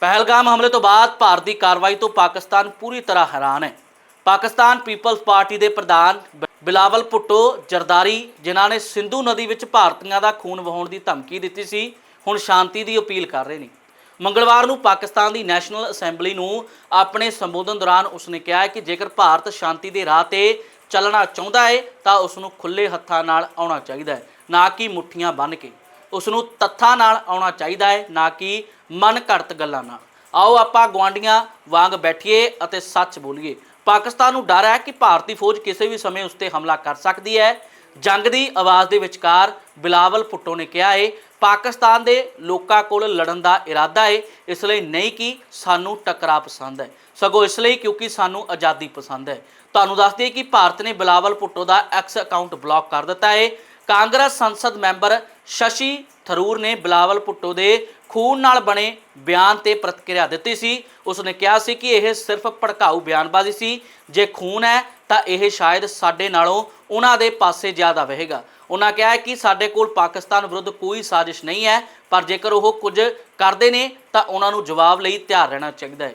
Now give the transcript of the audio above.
ਪਹਿਲਗਾਮ ਹਮਲੇ ਤੋਂ ਬਾਅਦ ਭਾਰਤ ਦੀ ਕਾਰਵਾਈ ਤੋਂ ਪਾਕਿਸਤਾਨ ਪੂਰੀ ਤਰ੍ਹਾਂ ਹੈਰਾਨ ਹੈ। ਪਾਕਿਸਤਾਨ ਪੀਪਲਜ਼ ਪਾਰਟੀ ਦੇ ਪ੍ਰਧਾਨ ਬ- ਬਿਲਾਵਲ ਭੁੱਟੋ ਜਰਦਾਰੀ, ਜਿਨ੍ਹਾਂ ਨੇ ਸਿੰਧੂ ਨਦੀ ਵਿੱਚ ਭਾਰਤੀਆਂ ਦਾ ਖੂਨ ਵਹਾਉਣ ਦੀ ਧਮਕੀ ਦਿੱਤੀ ਸੀ, ਹੁਣ ਸ਼ਾਂਤੀ ਦੀ ਅਪੀਲ ਕਰ ਰਹੇ ਨੇ। ਮੰਗਲਵਾਰ ਨੂੰ ਪਾਕਿਸਤਾਨ ਦੀ ਨੈਸ਼ਨਲ ਅਸੈਂਬਲੀ ਨੂੰ ਆਪਣੇ ਸੰਬੋਧਨ ਦੌਰਾਨ ਉਸਨੇ ਕਿਹਾ ਹੈ ਕਿ ਜੇਕਰ ਭਾਰਤ ਸ਼ਾਂਤੀ ਦੇ ਰਾਹ ਤੇ ਚੱਲਣਾ ਚਾਹੁੰਦਾ ਹੈ, ਤਾਂ ਉਸ ਨੂੰ ਖੁੱਲੇ ਹੱਥਾਂ ਨਾਲ ਆਉਣਾ ਚਾਹੀਦਾ ਹੈ, ਨਾ ਕਿ ਮੁੱਠੀਆਂ ਬੰਨ੍ਹ ਕੇ। ਉਸ ਨੂੰ ਤੱਥਾਂ ਨਾਲ ਆਉਣਾ ਚਾਹੀਦਾ ਹੈ, ਨਾ ਕਿ ਮਨ ਘੜਤ ਗੱਲਾਂ ਨਾਲ। ਆਓ ਆਪਾਂ ਗਵਾਂਡੀਆਂ ਵਾਂਗ ਬੈਠੀਏ ਅਤੇ ਸੱਚ ਬੋਲੀਏ। ਪਾਕਿਸਤਾਨ ਨੂੰ ਡਰ ਹੈ ਕਿ ਭਾਰਤੀ ਫੌਜ ਕਿਸੇ ਵੀ ਸਮੇਂ ਉਸ ਤੇ ਹਮਲਾ ਕਰ ਸਕਦੀ ਹੈ। ਜੰਗ ਦੀ ਆਵਾਜ਼ ਦੇ ਵਿਚਕਾਰ ਬਿਲਾਵਲ ਭੁੱਟੋ ਨੇ ਕਿਹਾ ਹੈ ਪਾਕਿਸਤਾਨ ਦੇ ਲੋਕਾਂ ਕੋਲ ਲੜਨ ਦਾ ਇਰਾਦਾ ਹੈ ਇਸ ਲਈ ਨਹੀਂ ਕਿ ਸਾਨੂੰ ਟਕਰਾ ਪਸੰਦ ਹੈ। ਸਗੋਂ ਇਸ ਲਈ ਕਿਉਂਕਿ ਸਾਨੂੰ ਆਜ਼ਾਦੀ ਪਸੰਦ ਹੈ। ਤੁਹਾਨੂੰ ਦੱਸ ਦਈਏ ਕਿ ਭਾਰਤ ਨੇ ਬਿਲਾਵਲ ਭੁੱਟੋ ਦਾ ਐਕਸ ਅਕਾਊਂਟ ਬਲੌਕ ਕਰ ਦਿੱਤਾ ਹੈ ਕਾਂਗਰਸ ਸੰਸਦ ਮੈਂਬਰ ਸ਼ਸ਼ੀ ਥਰੂਰ ਨੇ ਬਿਲਾਵਲ ਭੁੱਟੋ ਦੇ ਖੂਨ ਨਾਲ ਬਣੇ ਬਿਆਨ ਤੇ ਪ੍ਰਤੀਕਿਰਿਆ ਦਿੱਤੀ ਸੀ। ਉਸਨੇ ਕਿਹਾ ਸੀ ਕਿ ਇਹ ਸਿਰਫ ਭੜਕਾਊ ਬਿਆਨਬਾਜ਼ੀ ਸੀ। ਜੇ ਖੂਨ ਹੈ, ਤਾਂ ਇਹ ਸ਼ਾਇਦ ਸਾਡੇ ਨਾਲੋਂ ਉਹਨਾਂ ਦੇ ਪਾਸੇ ਜ਼ਿਆਦਾ ਵਹੇਗਾ। ਉਹਨਾਂ ਕਿਹਾ ਹੈ ਕਿ ਸਾਡੇ ਕੋਲ ਪਾਕਿਸਤਾਨ ਵਿਰੁੱਧ ਕੋਈ ਸਾਜ਼ਿਸ਼ ਨਹੀਂ ਹੈ, ਪਰ ਜੇਕਰ ਉਹ ਕੁਝ ਕਰਦੇ ਨੇ, ਤਾਂ ਉਹਨਾਂ ਨੂੰ ਜਵਾਬ ਲਈ ਤਿਆਰ ਰਹਿਣਾ ਚਾਹੀਦਾ ਹੈ।